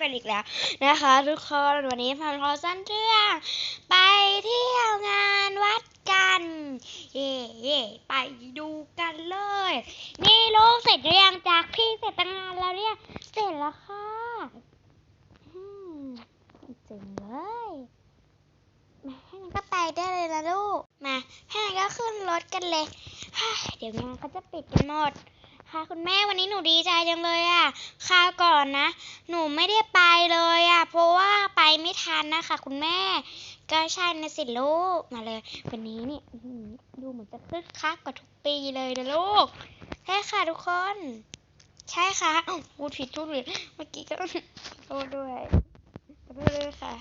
กันอีกแล้วนะคะ ทุกคนวันนี้พันพอสั้นเรื่องไปเที่ยวงานวัดกัน เย่เย่ไปดูกันเลย นี่ลูกเสร็จหรือยังจากพี่เสร็จตั้งนานแล้วเนี่ยเสร็จแล้วค่ะอืมเจ๋งเลยมาให้นันก็ไปได้เลยนะลูกมาให้นันก็ขึ้นรถกันเลยเฮ้ยเดี๋ยวงานก็จะปิดกันหมด ค่ะคุณแม่วันนี้หนูดีใจจังเลยอะคราวก่อนนะ หนูไม่ได้ไปเลยอะ เพราะว่าไปไม่ทันนะคะคุณแม่ ก็ใช่นะสิลูกมาเลย วันนี้เนี่ยดูเหมือนจะคึกคักกว่าทุกปีเลยนะลูกใช่ค่ะทุกคน ใช่ค่ะพูดผิดทุกเลยเมื่อกี้ก็โทษด้วยขอโทษด้วยค่ะ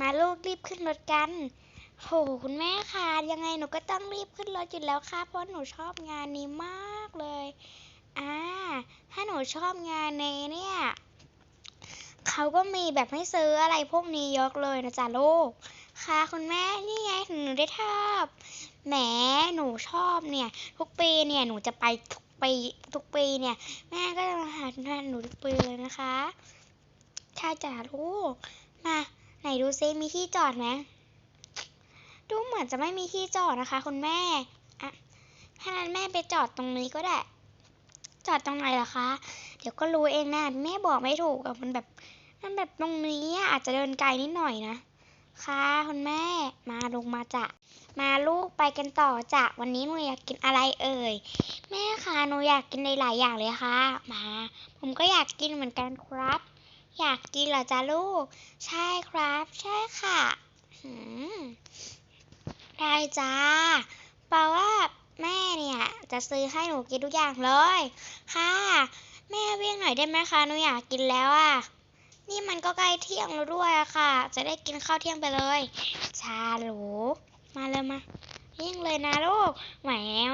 มาลูกรีบขึ้นรถกันโหคุณแม่ค่ะยังไงหนูก็ต้องรีบขึ้นรถอยู่แล้วค่ะ เพราะหนูชอบงานนี้มากเลย อ่า ถ้าหนูชอบงานนี้เนี่ย เขาก็มีแบบให้ซื้ออะไรพวกนี้เยอะเลยนะจ๊ะลูก ค่ะคุณแม่ นี่ไงหนูได้ชอบแหมหนูชอบเนี่ย ทุกปีเนี่ยหนูจะไปทุกปีทุกปีเนี่ย แม่ก็จะมาหาหนูทุกปีเลยนะคะใช่จ้ะลูก มาไหนดูซิมีที่จอดไหมดูเหมือนจะไม่มีที่จอดนะคะ คุณแม่อะถ้านั้นแม่ไปจอดตรงนี้ก็ได้ จอดตรงไหนล่ะคะ เดี๋ยวก็รู้เองนะแม่บอกไม่ถูกอะมันแบบ มันแบบตรงนี้อาจจะเดินไกลนิดหน่อยนะ ค่ะคุณแม่ มาลงมาจ้ะ มาลูกไปกันต่อจ้ะ วันนี้หนูอยากกินอะไรเอ่ย แม่คะหนูอยากกินหลายๆอย่างเลยค่ะ มา ผมก็อยากกินเหมือนกันครับ อยากกินเหรอจ๊ะลูก ใช่ครับ ใช่ค่ะได้จ้าแปลว่า แม่เนี่ย จะซื้อให้หนูกินทุกอย่างเลย ค่ะ แม่เรียกหน่อยได้ไหมคะหนูอยากกินแล้วอะ นี่มันก็ใกล้เที่ยงแล้วด้วยอะค่ะ จะได้กินข้าวเที่ยงไปเลย ชาหรูมาเลยมายิ่งเลยนะลูกแหม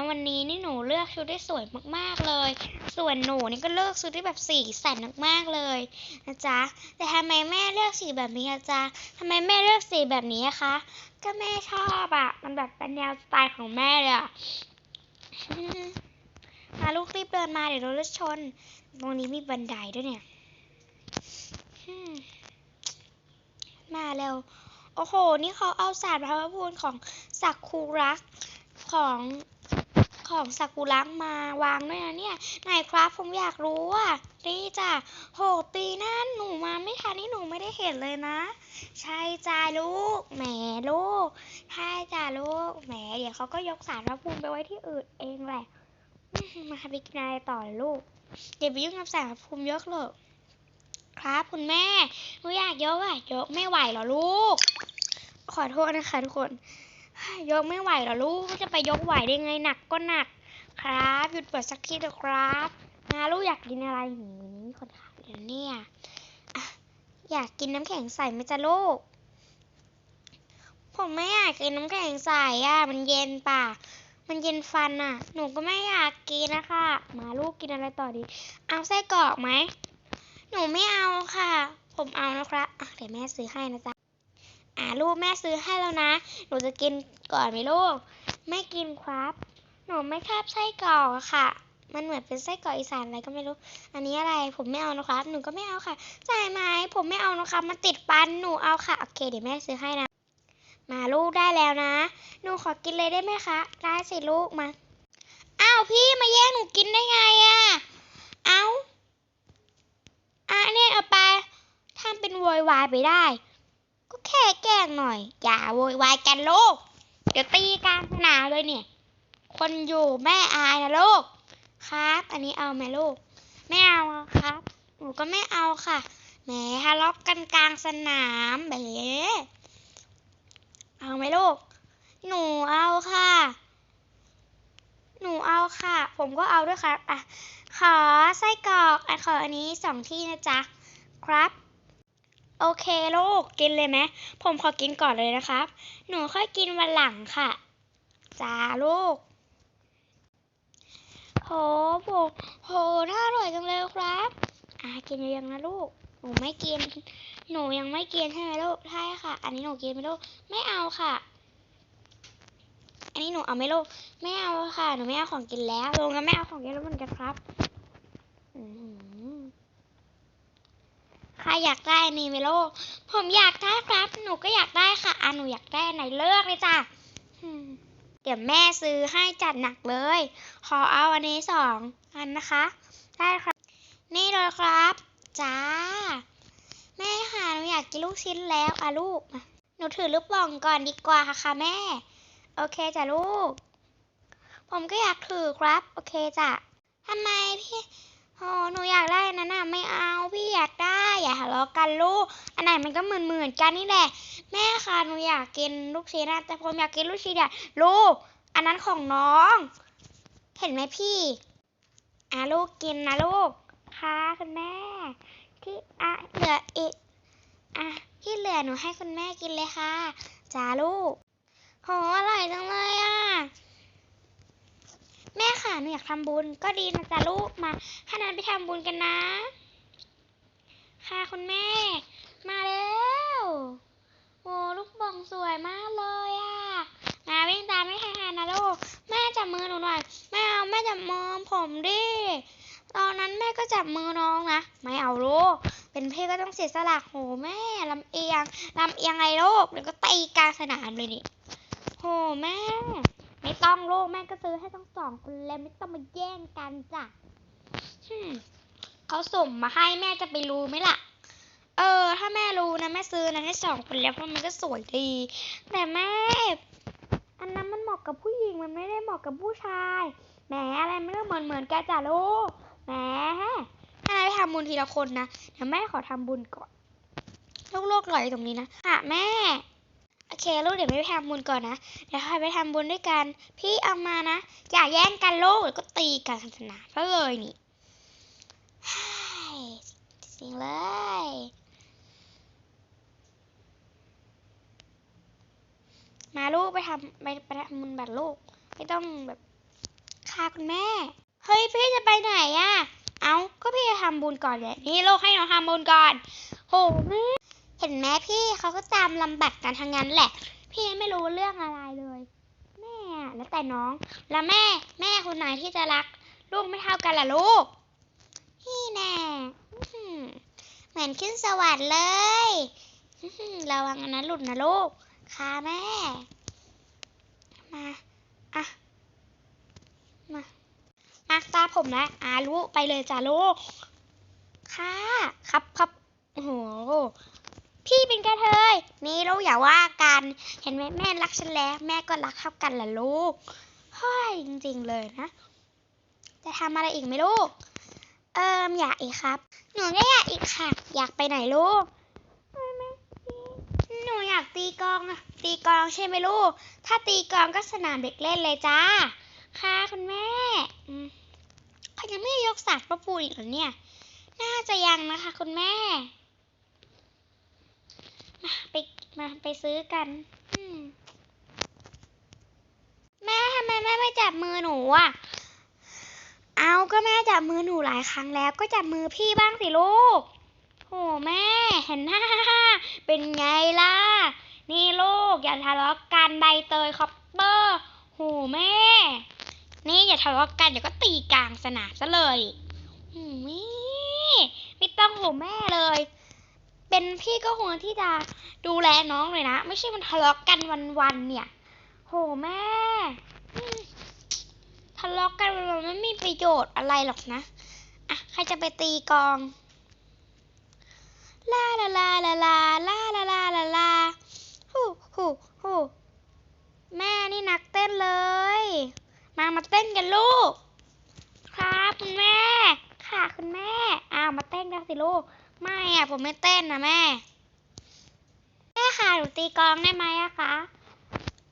วันนี้นี่หนูเลือกชุดได้สวยมากๆเลย ส่วนหนูนี่ก็เลือกชุดที่แบบสีสันมากๆเลยนะจ๊ะ แต่ทำไมแม่เลือกสีแบบนี้อะจ๊ะทำไมแม่เลือกสีแบบนี้อะคะ ก็แม่ชอบอะมันแบบเป็นแนวสไตล์ของแม่เลยอะ มาลูกรีบเดินมาเดี๋ยวรถชน ตรงนี้มีบันไดด้วยเนี่ย มาแล้ว โอ้โห นี่เขาเอาสารพระพูนของสักคูรักของ ของสักคูรักมาวางด้วยนะเนี่ยไหนครับผมอยากรู้อะนี่จ้ะโหปีหน้าหนูมาไม่ทันนี่หนูไม่ได้เห็นเลยนะ ใช่จ้าลูกแหมลูกใช่จ้าลูกแหมเดี๋ยวเขาก็ยกสารพระภูมิไปไว้ที่อื่นเองแหละมาไปกินอะไรต่อเลยลูกอย่าไปยุ่งกับสารพระภูมิยกเลยครับคุณแม่หนูอยากยกอะยกไม่ไหวหรอลูก ขอโทษนะคะทุกคน ยกไม่ไหวหรอลูกจะไปยกไหวได้ไงหนักก็หนัก ครับหยุดเปิดสักทีเถอะครับนะลูกอยากกินอะไรหืมนี่คนขายเดี๋ยวเนี่ยอยากกินน้ำแข็งใสไหมจ๊ะลูก ผมไม่อยากกินน้ำแข็งใสอะ มันเย็นปากมันเย็นฟันอะ หนูก็ไม่อยากกินนะคะ มาลูกกินอะไรต่อดี เอาไส้กรอกไหม หนูไม่เอาค่ะ ผมเอานะครับอะเดี๋ยวแม่ซื้อให้นะจ๊ะ อ่าลูกแม่ซื้อให้แล้วนะ หนูจะกินก่อนไหมลูก ไม่กินครับ หนูไม่ชอบไส้กรอกอะค่ะ มันเหมือนเป็นไส้กรอกอีสานอะไรก็ไม่รู้ อันนี้อะไร ผมไม่เอานะครับ หนูก็ไม่เอาค่ะจ่ายไหมผมไม่เอานะคะมันติดฟัน หนูเอาค่ะ โอเค เดี๋ยวแม่ซื้อให้นะ มาลูกได้แล้วนะ หนูขอกินเลยได้ไหมคะ ได้สิลูกมา อ้าวพี่มาแย่งหนูกินได้ไงอะเอาอะเนี่ยเอาไปทำเป็นโวยวายไปได้ แกล้งหน่อย อย่าโวยวายกันลูก เดี๋ยวตีกลางสนามเลยเนี่ย คนอยู่แม่อายนะลูก ครับ อันนี้เอาไหมลูก ไม่เอาครับ หนูก็ไม่เอาค่ะ แหมทะเลาะกันกลางสนามแบบนี้เอาไหมลูก หนูเอาค่ะ หนูเอาค่ะ ผมก็เอาด้วยครับ อะ ขอไส้กรอก อะขออันนี้สองที่นะจ๊ะ ครับ โอเคลูกกินเลยไหมผมขอกินก่อนเลยนะครับ หนูค่อยกินวันหลังค่ะจ้าลูกโหโหโหน่าอร่อยจังเลยครับอ่ากินยังนะลูก หนูไม่กิน หนูยังไม่กินใช่ไหมลูกใช่ค่ะ อันนี้หนูกินไหมลูก ไม่เอาค่ะ อันนี้หนูเอาไหมลูก ไม่เอาค่ะ หนูไม่เอาของกินแล้วลุงก็ไม่เอาของกินแล้วเหมือนกันครับ อื ครอยากได้นนี้ไหมลูกผมอยากได้ครับ หนูก็อยากได้ค่ะอะหนูอยากได้ไหนเลือกเลยจ้ะเดี๋ยวแม่ซื้อให้จัดหนักเลย ขอเอาอันนี้สองอันนะคะ ได้ครับ นี่เลยครับจ้าแม่ค่ะหนูอยากกินลูกชิ้นแล้วอะลูกหนูถือลูกโป่องก่อนดีกว่าค่ะค่ะแม่ โอเคจ้ะลูก ผมก็อยากถือครับ โอเคจ้ะทำไมพี่ โอ้หนูอยากได้นั้นน่ะไม่เอาพี่อยากได้อย่าทะเลาะกันลูก อันไหนมันก็เหมือนเหมือนกันนี่แหละ แม่ค่ะหนูอยากกินลูกชิ้นนะแต่ผมอยากกินลูกชิ้นอะลูก อันนั้นของน้อง เห็นไหมพี่อะลูกกินนะลูกค่ะคุณแม่ ที่อะเหลืออีกอะที่เหลือหนูให้คุณแม่กินเลยค่ะจ้าลูกโหอร่อยจังเลยอะ แม่ค่ะหนูอยากทำบุญก็ดีนะจ๊ะลูกมาถ้านันไปทำบุญกันนะ ค่ะคุณแม่ มาแล้วโอ้ลูกบองสวยมากเลยอะมาวิ่งตามไม่ทันนะลูกแม่จับมือหนูหน่อยไม่เอาแม่จับมือผมดิตอนนั้นแม่ก็จับมือน้องนะไม่เอาลูกเป็นเพ่ก็ต้องเสียสละโหแม่ลำเอียงลำเอียงไงลูกเดี๋ยวก็ตีกลารสนามเลยนี่โหแม่ ไม่ต้องลูกแม่ก็ซื้อให้ทั้งสองคนเลยไม่ต้องมาแย่งกันจ้ะฮึมเขาส่งมาให้แม่จะไปรู้ไหมล่ะ เออ ถ้าแม่รู้นะแม่ซื้อนะให้สองคนแล้วเพราะมันก็สวยดี แต่แม่ อันนั้นมันเหมาะกับผู้หญิงมันไม่ได้เหมาะกับผู้ชาย แหมอะไรไม่รู้เหมือนเหมือนๆกันจ้ะลูก แหมถ้าไปทำบุญทีละคนนะเดี๋ยวแม่ขอทำบุญก่อน ลูกๆรออยู่ตรงนี้นะค่ะแม่ โอเคลูกเดี๋ยวไม่ไปทำบุญก่อนนะ เดี๋ยวไปทำบุญด้วยกัน พี่เอามานะ อย่าแย่งกันลูกเดี๋ยวก็ตีกันศาสนาซะเลยนี่ไฮ้จริงเลยมาลูกไปทำไปไปทำบุญแบบลูก ไม่ต้องแบบฆ่าคุณแม่ เฮ้ยพี่จะไปไหนอะเอาก็พี่จะทำบุญก่อนเลยนี่ลูกให้น้องทำบุญก่อนโหแม่ เห็นไหมพี่เขาก็ตามลำบัดกันทั้งนั้นแหละ พี่ไม่รู้เรื่องอะไรเลย แม่แล้วแต่น้อง แล้วแม่แม่คนไหนที่จะรัก ลูกไม่เท่ากันล่ะลูกนี่แน่เหมือนขึ้นสวรรค์เลยระวังอันนั้นหลุดนะลูกค่ะแม่ มาอะมามาตาผมนะอาลูกไปเลยจ้ะลูกค่ะ ครับครับโอ้โห พี่เป็นกระเทย นี่ลูกอย่าว่ากัน เห็นไหมแม่รักฉันแล้ว แม่ก็รักเท่ากันแหละลูกเฮ้ยจริงๆเลยนะ จะทำอะไรอีกไหมลูก เอิมอยากอีกครับ หนูก็อยากอีกค่ะ อยากไปไหนลูก หนูอยากตีกลองอะตีกลองใช่ไหมลูก ถ้าตีกลองก็สนามเด็กเล่นเลยจ้า ค่ะคุณแม่เขายังไม่ยกสากพระปูอีกเหรอเนี่ย น่าจะยังนะคะคุณแม่ ไปมาไปซื้อกันมแม่ทำไมแม่ไม่จับมือหนูอะ เอาก็แม่จับมือหนูหลายครั้งแล้วก็จับมือพี่บ้างสิลูกโหแม่เห็นหน้าเป็นไงล่ะ นี่ลูกอย่าทะเลาะกันใบเตยคอปเปอร์โหแม่ นี่อย่าทะเลาะกันเดี๋ยวก็ตีกลางสนามซะเลยหูยไม่ต้องโหแม่เลย เป็นพี่ก็ควรที่จะดูแลน้องเลยนะ ไม่ใช่มันทะเลาะกันวันๆเนี่ย โหแม่ทะเลาะกันวันๆไม่มีประโยชน์อะไรหรอกนะ อะ ใครจะไปตีกองลาลาลาลาลาลาลาลาลาลาฮู้ฮู้ฮู้แม่นี่นักเต้นเลย มามาเต้นกันลูก ครับคุณแม่ ค่ะคุณแม่อ้าวมาเต้นกันสิลูก ไม่อะผมไม่เต้นนะแม่ แม่ค่ะหนูตีกลองได้ไหมอะคะ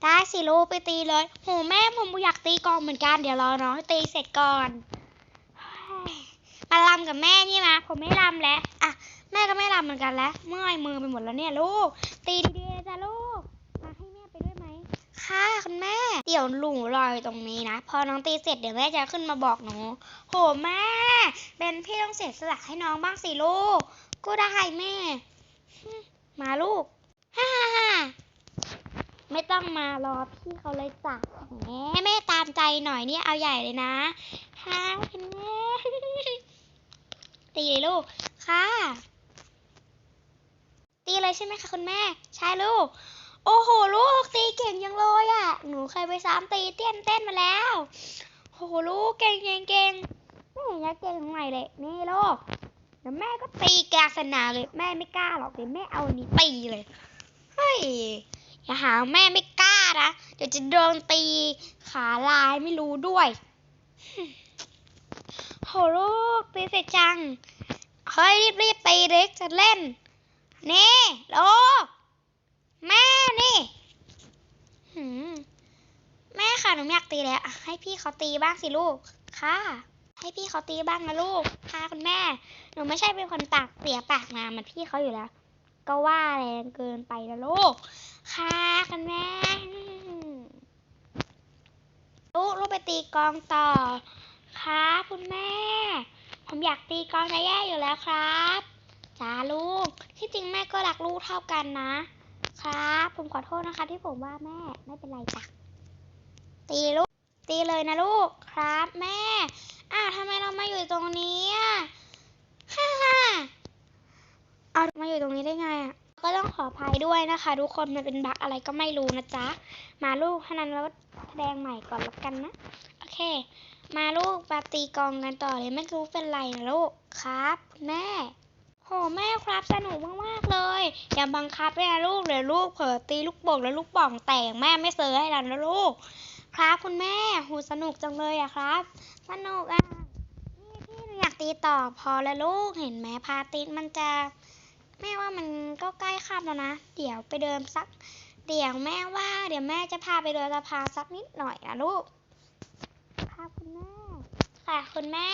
ได้สิลูกไปตีเลย โหแม่ผมอยากตีกลองเหมือนกัน เดี๋ยวรอน้องตีเสร็จก่อนมาลำกับแม่นี่มาผมไม่ลำแล้ว อะ แม่ก็ไม่ลำเหมือนกันแล้ว เมื่อยมือไปหมดแล้วเนี่ยลูก ตีดีๆจ้ะลูก มาให้แม่ไปด้วยไหม ค่ะคุณแม่ เดี๋ยวหลูรออยู่ตรงนี้นะ พอน้องตีเสร็จเดี๋ยวแม่จะขึ้นมาบอกหนู โหแม่ เป็นพี่ต้องเสียสละให้น้องบ้างสิลูก ก็ได้แม่ มาลูก ฮ่าฮ่าฮ่าไม่ต้องมารอพี่เขาเลยจ้ะแหมแม่ตามใจหน่อยนี่เอาใหญ่เลยนะค่ะคุณแม่ตีเลยลูก ค่ะ ตีเลยใช่ไหมคะคุณแม่ ใช่ลูก โอ้โห ลูกตีเก่งยังเลยอะ่ะ หนูเคยไปซ้อมตีเต้นเต้นมาแล้วโอ้โหลูกเก่งเก่งเก่งไม่เห็นจะเก่งตรงไหนเลยนี่ลูกเดี๋ยวแม่ก็ตีกลางสนามเลยแม่ไม่กล้าหรอกเดี๋ยวแม่เอาอันนี้ตีเลยเฮ้ยอย่าหาแม่ไม่กล้านะเดี๋ยวจะโดนตีขาลายไม่รู้ด้วยโหลูกตีเสร็จจังเฮ้ยรีบรีบๆตีเด็กจะเล่นนี่ลูก แม่นี่หืมแม่ค่ะหนูอยากตีแล้วให้พี่เขาตีบ้างสิลูก ค่ะ ให้พี่เขาตีบ้างนะลูก ค่ะคุณแม่ หนูไม่ใช่เป็นคนปากเสียปากมาเหมือนพี่เขาอยู่แล้ว ก็ว่าแรงเกินไปนะลูก ค่ะคุณแม่ลูกลูกไปตีกองต่อ ครับคุณแม่ ผมอยากตีกองจะแย่อยู่แล้วครับจ้าลูก ที่จริงแม่ก็รักลูกเท่ากันนะ ครับ ผมขอโทษนะคะ ที่ผมว่าแม่ไม่เป็นไรจ้ะตีลูก ตีเลยนะลูกครับ แม่ อ้าวทำไมเรามาอยู่ตรงนี้อะฮ่าฮ่าเอามาอยู่ตรงนี้ได้ไงอะก็ต้องขออภัยด้วยนะคะ ทุกคนมันเป็นบั๊กอะไรก็ไม่รู้นะจ๊ะ มาลูกท่านั้นเราแสดงใหม่ก่อนละกันนะ โอเค มาลูกปาตีกองกันต่อเลยไม่รู้เป็นไรนะลูกครับ แม่ โหแม่ครับสนุกมากๆเลย อย่าบังคับเลยนะลูกเดี๋ยวลูกเผลอตีลูกโป่งแล้วลูกป่องแตกแม่ไม่เซื้อให้เรานะลูก ครับคุณแม่โหสนุกจังเลยอะครับ สนุกอะนี่พี่อยากตีต่อพอแล้วลูกเห็นไหมพาทิตย์มันจะแม่ว่ามันก็ใกล้ค่ำแล้วนะ เดี๋ยวไปเดินสัก เดี๋ยวแม่ว่า เดี๋ยวแม่จะพาไปเดินสะพานสักนิดหน่อยนะลูกค่ะคุณแม่ค่ะคุณแม่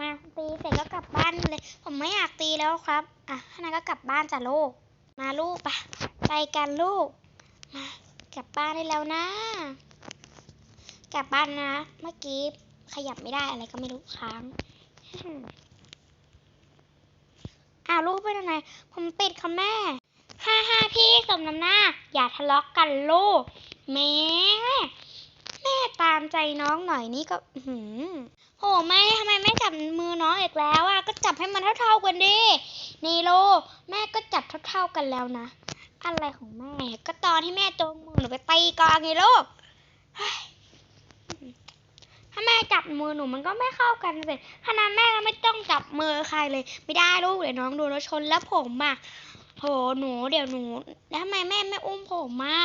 มาตีเสร็จก็กลับบ้านเลย ผมไม่อยากตีแล้วครับ อะท่านั้นก็กลับบ้านจ้ะลูก มาลูกไปไปกันลูก มากลับบ้านได้แล้วนะ กลับบ้านนะ เมื่อกี้ขยับไม่ได้อะไรก็ไม่รู้ค้างอ้าวลูกเป็นยังไงผมปิดค่ะแม่ฮ่าฮ่าพี่สมน้ำหน้า อย่าทะเลาะกันลูกแม่ามใจน้องหน่อยนี่ก็อื้อหือโหแม่ทำไมไม่จับมือน้องอีกแล้วอะก็จับให้มันเท่าๆกันดินี่ลูกแม่ก็จับเท่าๆกันแล้วนะ อะไรของแม่ ก็ตอนที่แม่จงมือหนูไปตีกองไงลูกถ้าแม่จับมือหนูมันก็ไม่เข้ากันเลยถ้านั้นแม่ก็ไม่ต้องจับมือใครเลย ไม่ได้ลูกเดี๋ยวน้องโดนรถชนแล้วผมอะโหหนูเดี๋ยวหนูแล้วทำไมแม่ไม่อุ้มผมมา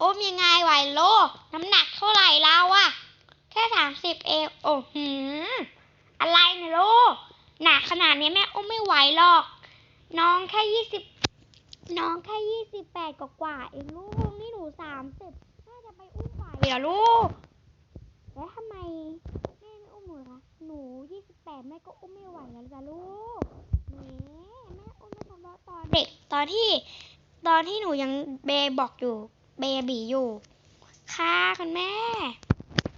อุ้มยังไงไหวโล น้ำหนักเท่าไหร่เราอะแค่สามสิบเองโอ้หืออะไรเนี่ยลูกหนักขนาดนี้แม่อุ้มไม่ไหวหรอก น้องแค่ยี่สิบน้องแค่ยี่สิบแปดกว่าๆเองลูกนี่หนูสามสิบแม่จะไปอุ้มไหวเหรอลูกแล้วทำไมแม่ไม่อุ้มหนูละหนูยี่สิบแปดแม่ก็อุ้มไม่ไหวแล้วจ้ะลูกแหมแม่อุ้มไม่ทำแล้วตอนเด็กตอนที่ ตอนที่หนูยังเบบอกอยู่ เบบีอยู่ค่ะคุณแม่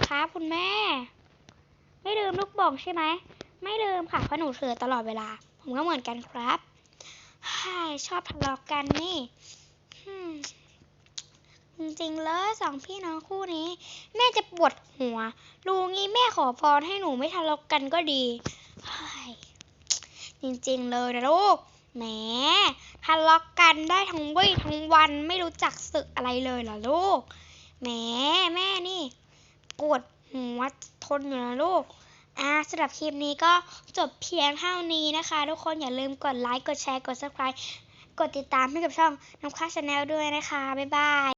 ครับคุณแม่ ไม่ลืมลูกโป่งใช่ไหม ไม่ลืมค่ะเพราะหนูถือตลอดเวลา ผมก็เหมือนกันครับใช่ชอบทะเลาะกันนี่จริงๆเลยสองพี่น้องคู่นี้ แม่จะปวดหัวรู้งี้แม่ขอพรให้หนูไม่ทะเลาะกันก็ดีจริงๆเลยนะลูก แหมทะเลาะกันได้ทั้งวี่ทั้งวันไม่รู้จักสึกอะไรเลยเหรอลูก แหมแม่นี่ปวดหัวทนอยู่นะลูกอ่าสำหรับคลิปนี้ก็จบเพียงเท่านี้นะคะ ทุกคนอย่าลืมกดไลค์ กดแชร์ กด subscribe กดติดตามให้กับช่องน้ำค้าชาแนลด้วยนะคะ บ๊ายบาย